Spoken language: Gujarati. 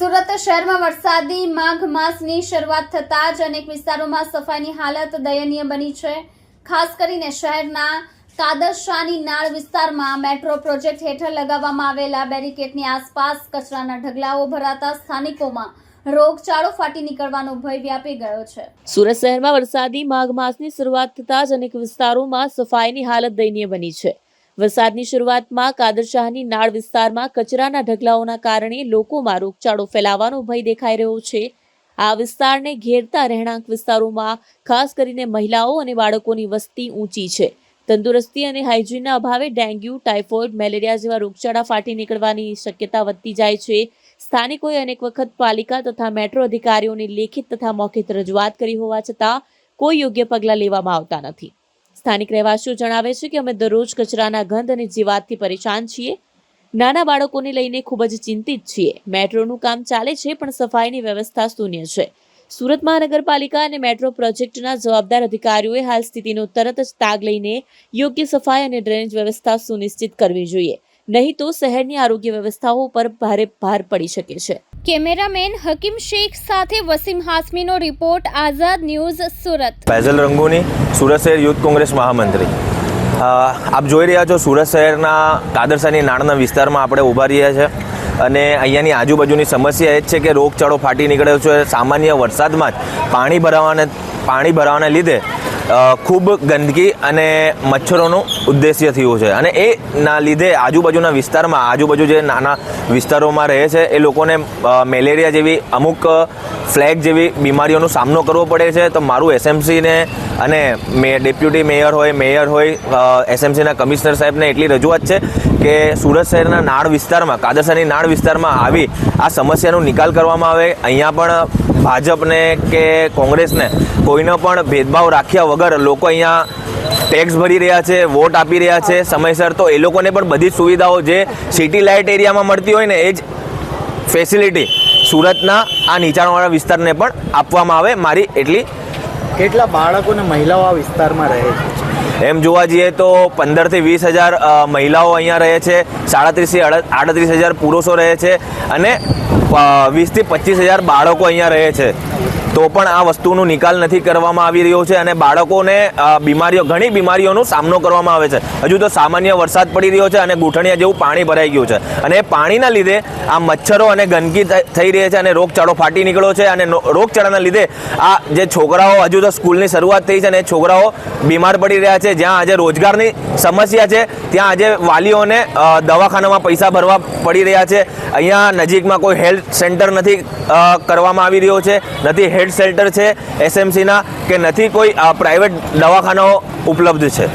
સુરત શહેરમાં વરસાદી માઘ માસની શરૂઆત થતાં જ અનેક વિસ્તારોમાં સફાઈની હાલત દયનીય બની છે. ખાસ કરીને શહેરના કાદરશાની નાળ વિસ્તારમાં મેટ્રો પ્રોજેક્ટ હેઠળ લગાવવામાં આવેલા બેરિકેડની આસપાસ કચરાના ઢગલાઓ ભરાતા સ્થાનિકોમાં રોગચાળો ફાટી નીકળવાનો ભય વ્યાપી ગયો છે. સુરત શહેરમાં વરસાદી માઘ માસની શરૂઆત થતાં જ અનેક વિસ્તારોમાં સફાઈની હાલત દયનીય બની છે. વરસાદની શરૂઆતમાં કાદરશાહની નાળ વિસ્તારમાં કચરાના ઢગલાઓના કારણે લોકોમાં રોગચાળો ફેલાવાનો ભય દેખાઈ રહ્યો છે. આ વિસ્તારને ઘેરતા રહેણાંક વિસ્તારોમાં, ખાસ કરીને મહિલાઓ અને બાળકોની વસ્તી ઊંચી છે. તંદુરસ્તી અને હાઇજીનના અભાવે ડેન્ગ્યુ, ટાઇફોઇડ, મેલેરિયા જેવા રોગચાળા ફાટી નીકળવાની શક્યતા વધતી જાય છે. સ્થાનિકોએ અનેક વખત પાલિકા તથા મેટ્રો અધિકારીઓને લેખિત તથા મૌખિત રજૂઆત કરી હોવા છતાં કોઈ યોગ્ય પગલાં લેવામાં આવતા નથી. સ્થાનિક રહેવાસીઓ જણાવે છે કે અમે દરરોજ કચરાના ગંધ અને જીવાતથી પરેશાન છીએ. નાના બાળકોને લઈને ખૂબ જ ચિંતિત છીએ. મેટ્રોનું કામ ચાલે છે, પણ સફાઈની વ્યવસ્થા શૂન્ય છે. સુરત મહાનગરપાલિકા અને મેટ્રો પ્રોજેક્ટના જવાબદાર અધિકારીઓએ હાલ સ્થિતિનો તરત જ તાગ લઈને યોગ્ય સફાઈ અને ડ્રેનેજ વ્યવસ્થા સુનિશ્ચિત કરવી જોઈએ. નહીં તો શહેરની આરોગ્ય વ્યવસ્થાઓ પર ભારે ભાર પડી શકે છે. કેમેરામેન હકીમ શેખ સાથે વસીમ હાસમીનો રિપોર્ટ આઝાદ ન્યૂઝ સુરત. ફૈઝલ રંગુની સુરત શહેર યુથ કોંગ્રેસ મહામંત્રી. આપ જોઈ રહ્યા છો સુરત શહેરના કાદરસાની નાળના વિસ્તારમાં આપણે ઊભા રહ્યા છે. અને અહીંયાની આજુબાજુની સમસ્યા એ જ છે કે રોગચાળો ફાટી નીકળ્યો છે. સામાન્ય વરસાદમાં જ પાણી ભરાવાને પાણી ભરાવાને લીધે ખૂબ ગંદકી અને મચ્છરોનું ઉદ્દેશ્ય થયું છે. અને એના લીધે આજુબાજુના વિસ્તારમાં, આજુબાજુ જે નાના વિસ્તારોમાં રહે છે, એ લોકોને મેલેરિયા જેવી અમુક ફ્લેગ જેવી બીમારીઓનો સામનો કરવો પડે છે. તો મારું એસએમસીને અને મે, ડેપ્યુટી મેયર હોય મેયર હોય એસએમસીના કમિશનર સાહેબને એટલી રજૂઆત છે કે સુરત શહેરના નાળ વિસ્તારમાં કાદરસાની નાળ વિસ્તારમાં આવી આ સમસ્યાનો નિકાલ કરવામાં આવે. અહીંયા પણ ભાજપને કે કોંગ્રેસને કોઈનો પણ ભેદભાવ રાખ્યા વગર લોકો અહીંયા ટેક્સ ભરી રહ્યા છે, વોટ આપી રહ્યા છે. સમયસર તો એ લોકોને પણ બધી સુવિધાઓ જે સિટી લાઇટ એરિયામાં મળતી હોય ને એ જ ફેસિલિટી સુરતના આ નીચાણવાળા વિસ્તારને પણ આપવામાં આવે મારી એટલી કેટલા બાળકો અને મહિલાઓ આ વિસ્તારમાં રહે છે? એમ જોવા જઈએ તો પંદરથી વીસ હજાર મહિલાઓ અહીંયા રહે છે સાડત્રીસથી આડત્રીસ હજાર પુરુષો રહે છે અને વીસથી પચીસ હજાર બાળકો અહીંયા રહે છે. તો પણ આ વસ્તુનો નિકાલ નથી કરવામાં આવી રહ્યો છે અને બાળકોને બીમારીઓ, ઘણી બીમારીઓનો સામનો કરવામાં આવે છે. હજુ તો સામાન્ય વરસાદ પડી રહ્યો છે અને ગૂંઠણિયા જેવું પાણી ભરાઈ ગયું છે. અને એ પાણીના લીધે આ મચ્છરો અને ગંદકી થઈ રહી છે અને રોગચાળો ફાટી નીકળ્યો છે અને રોગચાળાના લીધે આ જે છોકરાઓ હજુ તો સ્કૂલની શરૂઆત થઈ છે અને છોકરાઓ બીમાર પડી રહ્યા છે. જ્યાં આજે રોજગારની સમસ્યા છે, ત્યાં આજે વાલીઓને દવાખાનામાં પૈસા ભરવા પડી રહ્યા છે. અહીંયા નજીકમાં કોઈ હેલ્થ સેન્ટર નથી કરવામાં આવી રહ્યો છે. નથી હેલ્થ સેન્ટર છે એસએમસીના કે નથી કોઈ પ્રાઇવેટ દવાખાનાઓ ઉપલબ્ધ છે?